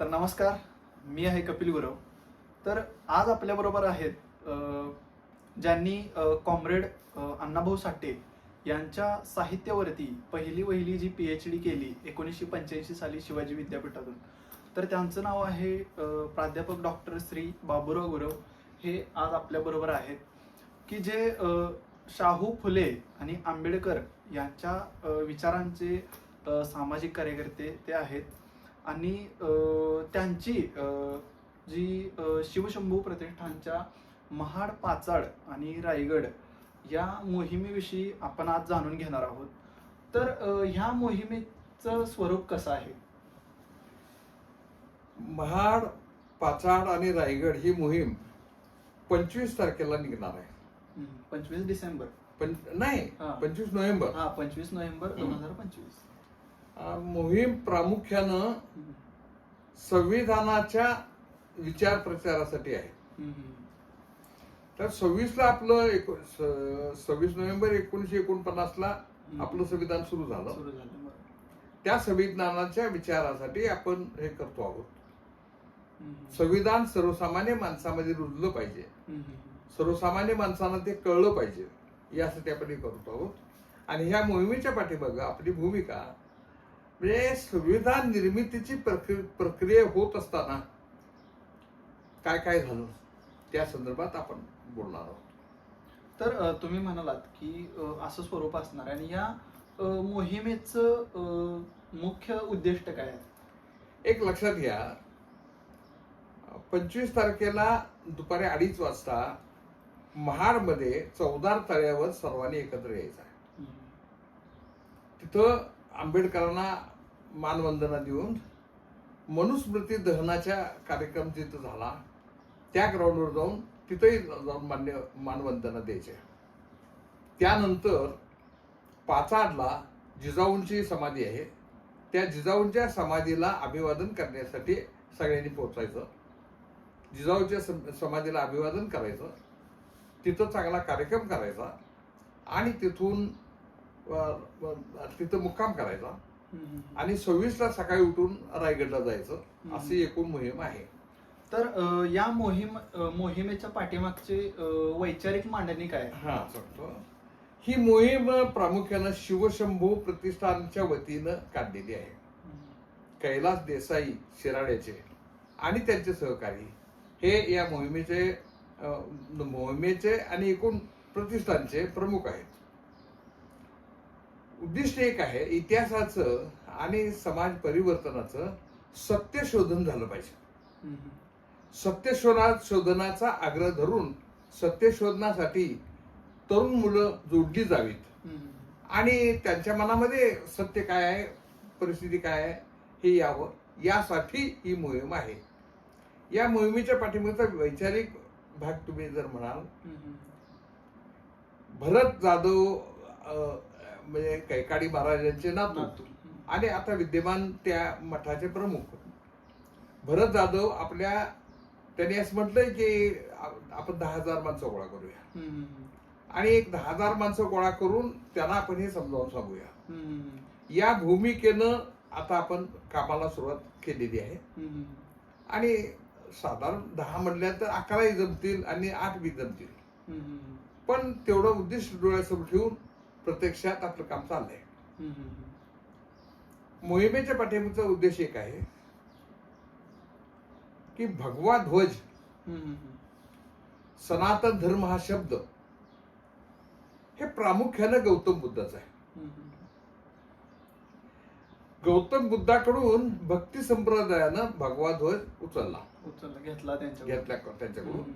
तर नमस्कार मी आहे कपिल गुरव. तर आज आपल्याबरोबर आहेत ज्यांनी कॉम्रेड अण्णाभाऊ साठे यांच्या साहित्यावरती पहिली वहिली जी पी एच डी केली एकोणीसशे पंच्याऐंशी साली शिवाजी विद्यापीठातून. तर त्यांचं नाव आहे प्राध्यापक डॉक्टर श्री बाबुराव गुरव. हे आज आपल्याबरोबर आहेत. की जे शाहू फुले आणि आंबेडकर यांच्या विचारांचे सामाजिक कार्यकर्ते ते आहेत. आणि अ, त्यांची जी शिवशंभू प्रतिष्ठानच्या महाड पाचाड आणि रायगड या मोहिमेविषयी आपण आज जाणून घेणार आहोत. तर ह्या मोहिमेचं स्वरूप कसं आहे? महाड पाचाड आणि रायगड ही मोहीम पंचवीस तारखेला निघणार आहे. पंचवीस डिसेंबर. पण नाही. पंचवीस नोव्हेंबर. हा पंचवीस नोव्हेंबर दोन हजार पंचवीस. मोहीम प्रामुख्यानं संविधानाच्या विचार प्रचारासाठी आहे. तर सव्वीसला आपलं एको- सव्वीस नोव्हेंबर एकोणीशे एकोणपन्नासला आपलं संविधान सुरू झालं. त्या संविधानाच्या विचारासाठी आपण हे करतो आहोत. संविधान सर्वसामान्य माणसामध्ये रुजलं पाहिजे. सर्वसामान्य माणसांना ते कळलं पाहिजे. यासाठी आपण हे करतो आहोत. आणि ह्या मोहिमेच्या पाठीमागं आपली भूमिका म्हणजे संविधान निर्मितीची प्रक्रि- प्रक्रिया होत असताना काय काय झालं? त्या संदर्भात आपण बोलणार आहोत. तर तुम्ही म्हणालात की असं स्वरूप असणार आणि या मोहिमेचं मुख्य उद्दिष्ट काय आहे? एक लक्षात घ्या. पंचवीस तारखेला दुपारी अडीच वाजता महाडमध्ये चौदार तळ्यावर सर्वांनी एकत्र यायचं आहे. तिथं आंबेडकरांना मानवंदना देऊन मनुस्मृती दहनाच्या कार्यक्रम जिथं झाला त्या ग्राउंडवर जाऊन तिथंही जाऊन मान्य मानवंदना द्यायच्या त्यानंतर पाचाडला जिजाऊंची समाधी आहे. त्या जिजाऊंच्या समाधीला अभिवादन करण्यासाठी सगळ्यांनी पोचायचं जिजाऊच्या सम- समाधीला अभिवादन करायचं. तिथं चांगला कार्यक्रम करायचा. आणि तिथून तिथं मुक्काम करायचा. आणि सव्वीसला सकाळी उठून रायगडला जायचं. अशी एकूण मोहीम आहे. तर या मोहीम मोहिमेच्या पाठीमागचे वैचारिक मांडणी काय? आहे? हा सांगतो. ही मोहीम प्रामुख्यानं शिवशंभू प्रतिष्ठानच्या वतीनं काढलेली आहे. कैलास देसाई शिराड्याचे आणि त्यांचे सहकारी हे या मोहिमेचे मोहिमेचे आणि एकूण प्रतिष्ठानचे प्रमुख आहेत. उद्दिष्ट एक आहे इतिहासाचं आणि समाज परिवर्तनाचं सत्य शोधन झालं पाहिजे. सत्य शोधा शोधनाचा आग्रह धरून सत्य शोधनासाठी तरुण मुलं जोडली जावीत. आणि त्यांच्या मनामध्ये सत्य काय आहे परिस्थिती काय आहे हे यावं. यासाठी ही मोहीम आहे. या मोहिमेच्या पाठीमागचा वैचारिक भाग तुम्ही जर म्हणाल भरत जाधव म्हणजे कैकाडी महाराजांचे नातू. आणि आता विद्यमान त्या मठाचे प्रमुख. भरत जाधव आपल्या त्यांनी असं म्हटलंय की आपण दहा हजार माणसं गोळा करूया. आणि एक दहा हजार माणसं गोळा करून त्यांना आपण हे समजावून सांगूया. या भूमिकेनं आता आपण कामाला सुरुवात केलेली आहे. आणि साधारण दहा म्हणल्या तर अकराही जमतील आणि आठ बी जमतील पण तेवढं उद्दिष्ट डोळ्यासमोर ठेवून प्रत्यक्षात आपलं काम चाललंय. मोहिमेच्या पाठीमागचा उद्देश एक आहे की भगवा ध्वज सनातन धर्म हा शब्द हे प्रामुख्यानं गौतम बुद्धाचा आहे. गौतम बुद्धाकडून भक्ती संप्रदायानं भगवा ध्वज उचलला. उचलला घेतला त्यांच्या घेतल्या त्यांच्याकडून.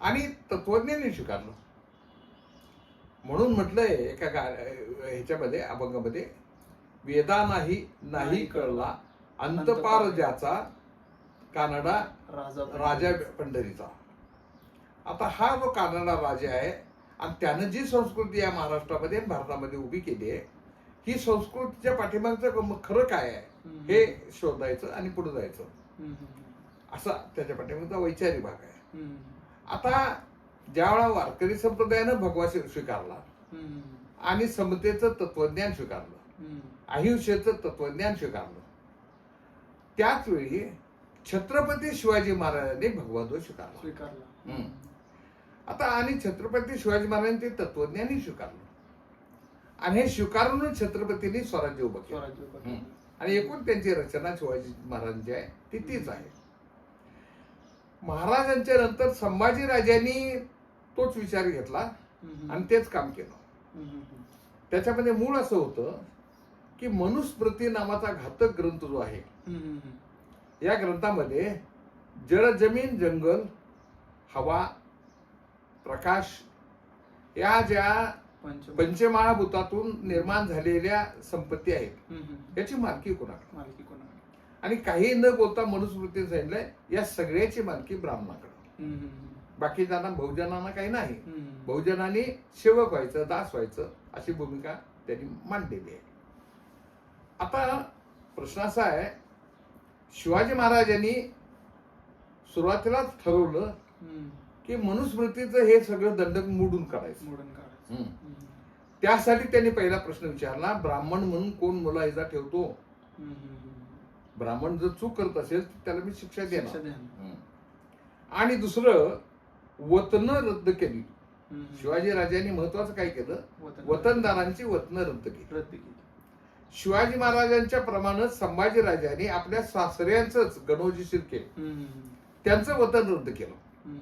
आणि तत्वज्ञानी स्वीकारलं. म्हणून म्हटलंय एका गा ह्याच्यामध्ये अभंगामध्ये वेदा नाही नाही कळला. अंतपार ज्याचा कानडा राजा राजा पंढरीचा. आता हा जो कानडा राजा आहे आणि त्यानं जी संस्कृती या महाराष्ट्रामध्ये भारतामध्ये उभी केली आहे ही संस्कृतीच्या पाठीमागचं म- खरं काय आहे? हे शोधायचं आणि पुढे जायचं. असा त्याच्या पाठीमागचा वैचारिक भाग आहे. आता ज्यावेळा वारकरी संप्रदायानं भगवा स्वी- स्वीकारला आणि समतेचं तत्वज्ञान स्वीकारलं अहिंसेचं तत्वज्ञान स्वीकारलं त्याच वेळी छत्रपती शिवाजी महाराजांनी भगवद्गीता स्वीकारला. स्वीकारला. हम्म. आता आणि छत्रपती शिवाजी महाराजांनी ते तत्वज्ञानी स्वीकारलं. आणि हे स्वीकारून छत्रपतींनी स्वराज्य उभं केलं. आणि एकूण त्यांची रचना शिवाजी महाराजांची आहे ती तीच आहे. महाराजांच्या नंतर संभाजी राजांनी तोच विचार घेतला. आणि तेच काम केलं त्याच्यामध्ये मूळ असं होतं की मनुस्मृती नावाचा घातक ग्रंथ जो आहे. या ग्रंथामध्ये जल जमीन जंगल हवा प्रकाश या ज्या पंचम पंचमहाभूतातून निर्माण झालेल्या संपत्ती आहेत. याची मालकी कोणाकडे मालकी कोणाकडे आणि काही न बोलता मनुस्मृतीने सांगितलंय या सगळ्याची मालकी ब्राह्मणाकडे बाकीच्यांना बहुजनांना काही नाही. बहुजनांनी सेवक व्हायचं दास व्हायचं अशी भूमिका त्यांनी मांडलेली आहे. आता प्रश्न असा आहे शिवाजी महाराजांनी सुरुवातीलाच ठरवलं. की मनुस्मृतीचं हे सगळं दंडक मोडून काढायचं. मोडून त्यासाठी त्यांनी पहिला प्रश्न विचारला ब्राह्मण म्हणून कोण मुलाहिजा ठेवतो. ब्राह्मण जर चूक करत असेल तर त्याला मी शिक्षा देणार. आणि दुसरं वतन रद्द केली. शिवाजी राजांनी महत्वाचं काय केलं? वतन. वतनदारांची वतन रद्द केली. रद्द केली. शिवाजी महाराजांच्या प्रमाणच संभाजी राजांनी आपल्या सासऱ्यांचंच गणोजी शिर्के त्यांचं वतन रद्द केलं.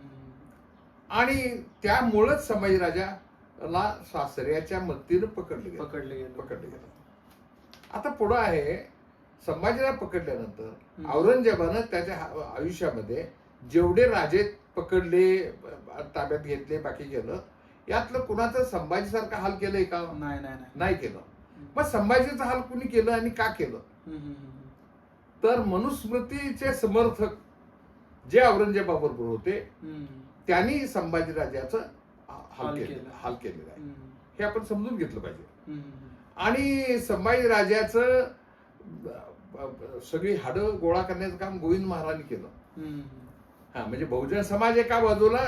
आणि त्यामुळंच संभाजी राजाला सासऱ्याच्या मदतीनं पकडलं पकडले गेले. पकडलं गेलं. आता पुढं आहे संभाजीला पकडल्यानंतर. औरंगजेबानं त्याच्या आयुष्यामध्ये जेवढे राजे पकडले ताब्यात घेतले बाकी केलं. यातलं कुणाचं संभाजीसारखा हाल केलंय का? नाही नाही केलं. मग संभाजीचा हाल कुणी केलं आणि का केलं. तर मनुस्मृतीचे समर्थक जे औरंगजेबाबरोबर होते त्यांनी संभाजी राजाचं हाल केलं. हाल केलेलं आहे. हे आपण समजून घेतलं पाहिजे. आणि संभाजी राजाचं सगळी हाडं गोळा करण्याचं काम गोविंद महाराजांनी केलं. हा म्हणजे बहुजन समाज एका बाजूला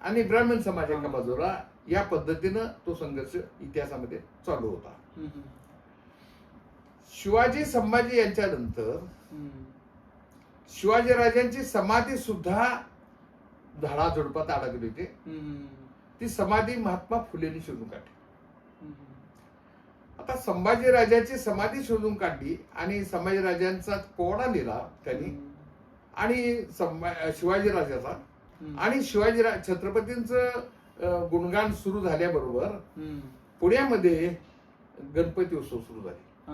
आणि ब्राह्मण समाज एका बाजूला या पद्धतीनं तो संघर्ष इतिहासामध्ये चालू होता. शिवाजी संभाजी यांच्यानंतर हम्म. शिवाजी राजांची समाधी सुद्धा झाडाझुडपात अडकली होती ती समाधी महात्मा फुलेंनी शोधून काढली. आता संभाजी राजाची समाधी शोधून काढली आणि संभाजी राजांचा पोवाडा लिहिला त्यांनी आणि संभा- शिवाजी राजाचा हम्म. आणि शिवाजी रा- छत्रपतींचं गुणगान सुरू झाल्याबरोबर. पुण्यामध्ये गणपती उत्सव सुरू झाले.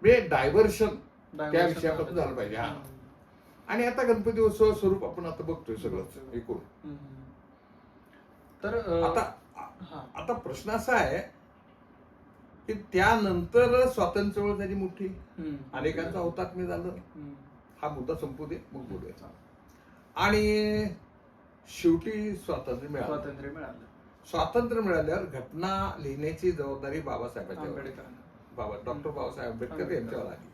म्हणजे डायव्हर्शन त्या विषयापासून झालं पाहिजे, हा. आणि आता गणपती उत्सव स्वरूप आपण आता बघतोय सगळं. एकूण. तर आता. आता प्रश्न असा आहे की त्यानंतर स्वातंत्र्य चळवळ झाली मोठी. अनेकांचं हुतात्म्य झालं. हा मुद्दा संपू दे मग बोलूया. आणि शेवटी स्वातंत्र्य मिळालं. स्वातंत्र्य मिळालं. स्वातंत्र्य मिळाल्यावर घटना लिहिण्याची जबाबदारी बाबासाहेबांच्या बाबा डॉक्टर बाबासाहेब आंबेडकर. यांच्यावर आली.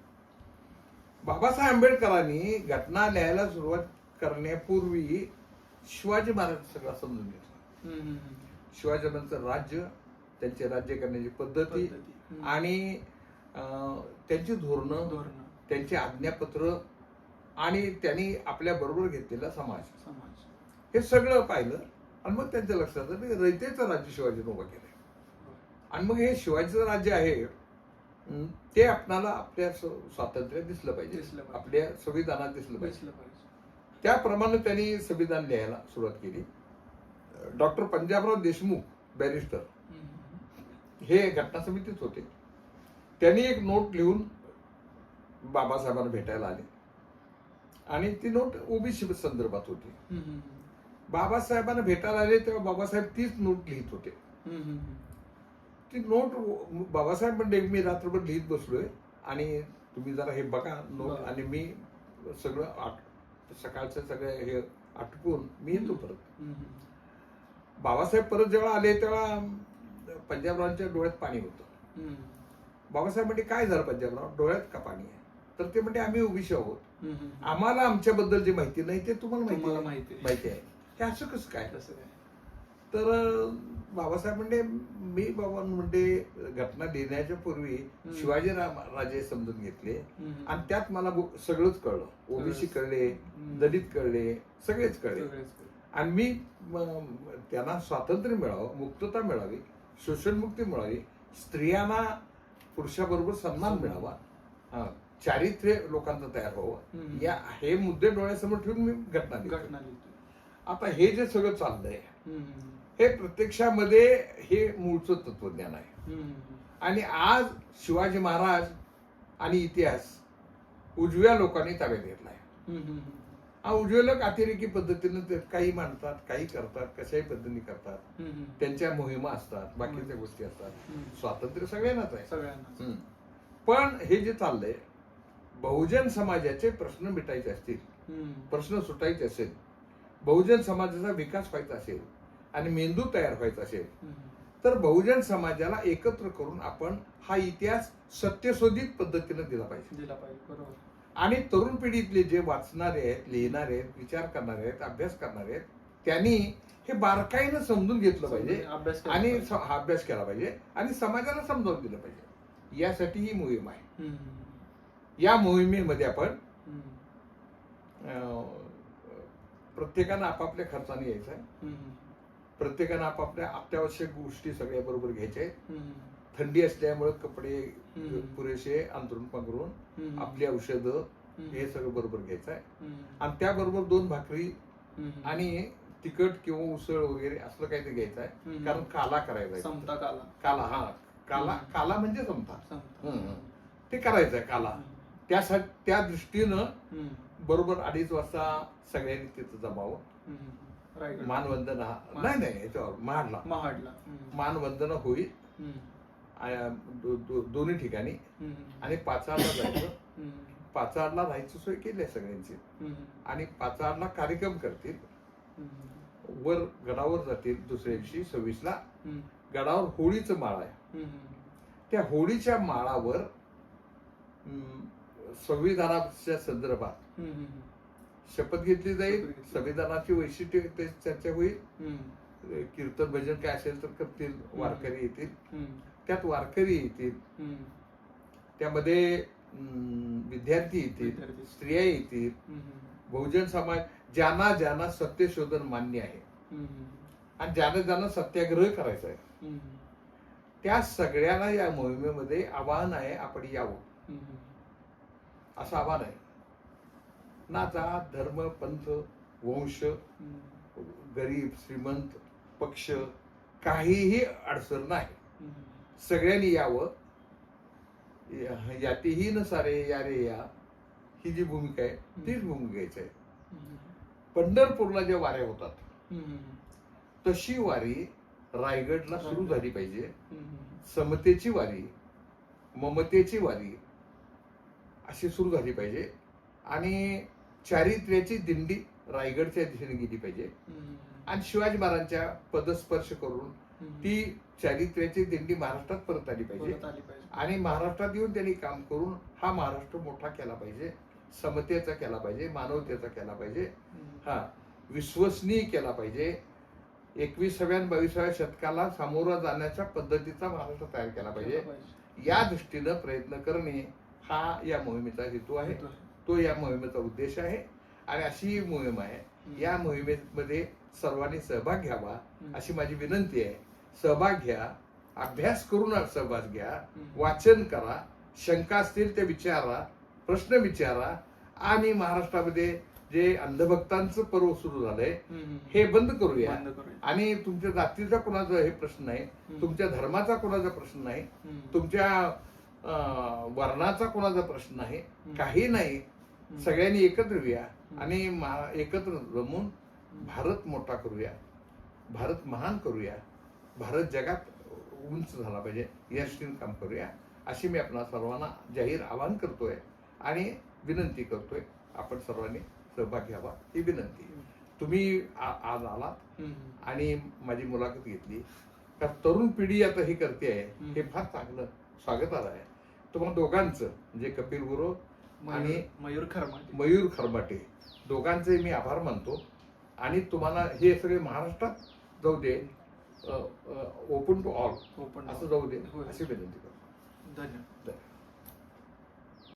बाबासाहेब आंबेडकरांनी घटना लिहायला सुरुवात करण्यापूर्वी शिवाजी महाराज सगळं समजून घेतलं. हम्म. शिवाजीराजांचं राज्य त्यांचे राज्य करण्याची पद्धती. आणि त्यांची धोरणं धोरणं. त्यांचे आज्ञापत्र आणि त्यांनी आपल्या बरोबर घेतलेला समाज. समाज. हे सगळं पाहिलं आणि मग त्यांच्या लक्षात आलं की रयतेचं राज्य शिवाजीनं उभं केलंय. आणि मग हे शिवाजीचं राज्य आहे ते आपणाला आपल्या स्वातंत्र्य दिसलं पाहिजे. आपल्या संविधानात दिसलं पाहिजे. त्याप्रमाणे त्यांनी संविधान लिहायला सुरुवात केली. Doctor Panjabrao Deshmukh barrister. हे घटना समितीत होते. त्यांनी एक नोट लिहून बाबासाहेबांना भेटायला आले. आणि ती नोट ओबीसी संदर्भात होती. बाबासाहेबांना भेटायला आले तेव्हा बाबासाहेब तीच नोट लिहित होते. ती नोट बाबासाहेब म्हणले मी रात्रभर लिहित बसलोय. आणि तुम्ही जरा हे बघा नोट. आणि मी सगळं आट सकाळचं सगळं हे आटपून मी येतो परत. बाबासाहेब परत जेव्हा आले तेव्हा पंजाबरावांच्या डोळ्यात पाणी होतं. बाबासाहेब म्हणजे काय झालं पंजाबराव? डोळ्यात का पाणी आहे? तर ते म्हणजे आम्ही ओबीसी आहोत. आम्हाला आमच्याबद्दल जी माहिती नाही ते तुम्हाला माहिती आहे माहिती आहे. माहिती आहे हे असं कसं काय कसं काय तर बाबासाहेब म्हणजे मी बाबा म्हणजे घटना लिहिण्याच्या पूर्वी. शिवाजी राजे समजून घेतले. आणि त्यात मला सगळंच कळलं ओबीसी. कळले. दलित कळले सगळेच कळले. आणि मी त्यांना स्वातंत्र्य मिळावं मुक्तता मिळावी शोषणमुक्ती मिळावी स्त्रियांना पुरुषाबरोबर सन्मान. मिळावा हा, चारित्र्य लोकांचं तयार व्हावं. या हे मुद्दे डोळ्यासमोर ठेवून मी घटना. घटना आता हे जे सगळं चाललंय. हे प्रत्यक्षामध्ये हे मूळचं तत्वज्ञान आहे. आणि आज शिवाजी महाराज आणि इतिहास उजव्या लोकांनी ताब्यात घेतलाय. हा उजवे लोक अतिरेकी पद्धतीनं ते काही मांडतात काही करतात कशाही पद्धतीने करतात. त्यांच्या मोहिमा असतात बाकीच्या. गोष्टी असतात. स्वातंत्र्य सगळ्यांनाच आहे सगळ्यांना. पण हे जे चाललंय बहुजन समाजाचे प्रश्न मिटायचे असतील. प्रश्न सुटायचे असेल बहुजन समाजाचा विकास व्हायचा असेल आणि मेंदू तयार व्हायचा असेल. तर बहुजन समाजाला एकत्र करून आपण हा इतिहास सत्यशोधित पद्धतीने दिला पाहिजे दिला पाहिजे आणि तरुण पिढीतले जे वाचणारे आहेत लिहिणारे आहेत विचार करणारे आहेत अभ्यास करणारे आहेत त्यांनी हे बारकाईनं समजून घेतलं पाहिजे आणि अभ्यास केला पाहिजे आणि समाजाला समजावून दिलं पाहिजे यासाठी ही मोहीम आहे. या मोहिमेमध्ये आपण प्रत्येकानं आपापल्या खर्चाने यायचं आहे. प्रत्येकानं आपापल्या अत्यावश्यक गोष्टी सगळ्या बरोबर घ्यायच्या आहेत. थंडी असल्यामुळे कपडे. पुरेसे अंतरून पांघरून. आपली औषधं. हे सगळं बरोबर घ्यायचं आहे. आणि त्याबरोबर दोन भाकरी. आणि तिखट किंवा उसळ वगैरे असलं काहीतरी घ्यायचं आहे. कारण काला करायचा आहे समता काला काला हा काला. काला म्हणजे समता. ते करायचं आहे काला त्यासाठी त्या दृष्टीनं. बरोबर अडीच वाजता सगळ्यांनी तिथं जमावं मानवंदन मान. नाही नाही याच्यावर महाडला महाडला. मानवंदन होईल दोन्ही ठिकाणी. आणि पाचाडला जायचं. पाचाडला राहायची सोय केली आहे सगळ्यांची. आणि पाचाडला कार्यक्रम करतील. वर गडावर जातील दुसऱ्या दिवशी सव्वीसला हम्म. गडावर होळीचं माळ आहे. त्या होळीच्या माळावर संविधानाच्या संदर्भात. शपथ घेतली जाईल. संविधानाची वैशिष्ट्य चर्चा होईल. कीर्तन भजन काय असेल तर करतील वारकरी येतील. त्यात वारकरी येतील. त्यामध्ये विद्यार्थी येतील. स्त्रिया येतील. बहुजन समाज ज्यांना ज्यांना सत्यशोधन मान्य आहे. आणि ज्यांना ज्यांना सत्याग्रह करायचा आहे. त्या सगळ्यांना या मोहिमेमध्ये आव्हान आहे आपण यावं. असं आव्हान आहे. ना जात धर्म पंथ वंश गरीब श्रीमंत पक्ष काहीही अडचण नाही. सगळ्यांनी यावं. यातीही न सारे या रे या. ही जी भूमिका आहे तीच भूमिका आहे. पंढरपूरला ज्या वाऱ्या होतात तशी वारी रायगडला सुरू झाली पाहिजे. समतेची वारी ममतेची वारी अशी सुरू झाली पाहिजे. आणि चारित्र्याची दिंडी रायगडच्या दिशेने गेली पाहिजे. आणि शिवाजी महाराजांच्या पदस्पर्श करून. ती चारित्र्याची दिंडी महाराष्ट्रात परत आली पाहिजे. आणि महाराष्ट्रात येऊन त्यांनी काम करून हा महाराष्ट्र मोठा केला पाहिजे. समतेचा केला पाहिजे. मानवतेचा केला पाहिजे. हा. विश्वसनीय केला पाहिजे. एकविसाव्या बावीसाव्या शतकाला सामोरं जाण्याच्या पद्धतीचा महाराष्ट्र तयार केला पाहिजे. या दृष्टीनं प्रयत्न करणे हा या मोहिमेचा हेतू आहे. तो या मोहिमेचा उद्देश आहे आणि अशी ही मोहीम आहे. या मोहिमेमध्ये सर्वांनी सहभाग घ्यावा. अशी माझी विनंती आहे सहभाग घ्या अभ्यास करून सहभाग घ्या. वाचन करा शंका असतील ते विचारा प्रश्न विचारा आणि महाराष्ट्रामध्ये जे अंधभक्तांचं पर्व सुरू झालंय. हे बंद करूया आणि तुमच्या जातीचा कोणाचा हे प्रश्न नाही. तुमच्या धर्माचा कोणाचा प्रश्न नाही. तुमच्या वर्णाचा कोणाचा प्रश्न नाही हम्म. काही नाही. सगळ्यांनी एकत्र येऊया. आणि एकत्र जमून भारत मोठा करूया. भारत महान करूया. भारत जगात उंच झाला पाहिजे. या दृष्टीने काम करूया. अशी मी आपणा सर्वांना जाहीर आवाहन करतोय आणि विनंती करतोय. आपण सर्वांनी सहभाग घ्यावा. ही विनंती. तुम्ही आज आलात. आणि माझी मुलाखत घेतली. तर तरुण पिढी आता हे करते आहे. हे फार चांगलं स्वागताला आहे. तुम्हाला दोघांचं म्हणजे कपिल गुरु आणि मयूर- खरमाटे. मयूर खरबाटे दोघांचे मी आभार मानतो. आणि तुम्हाला हे सगळे महाराष्ट्रात जाऊ दे ओपन टू ऑल ओपन असं जाऊ दे. अशी विनंती करतो. धन्यवाद.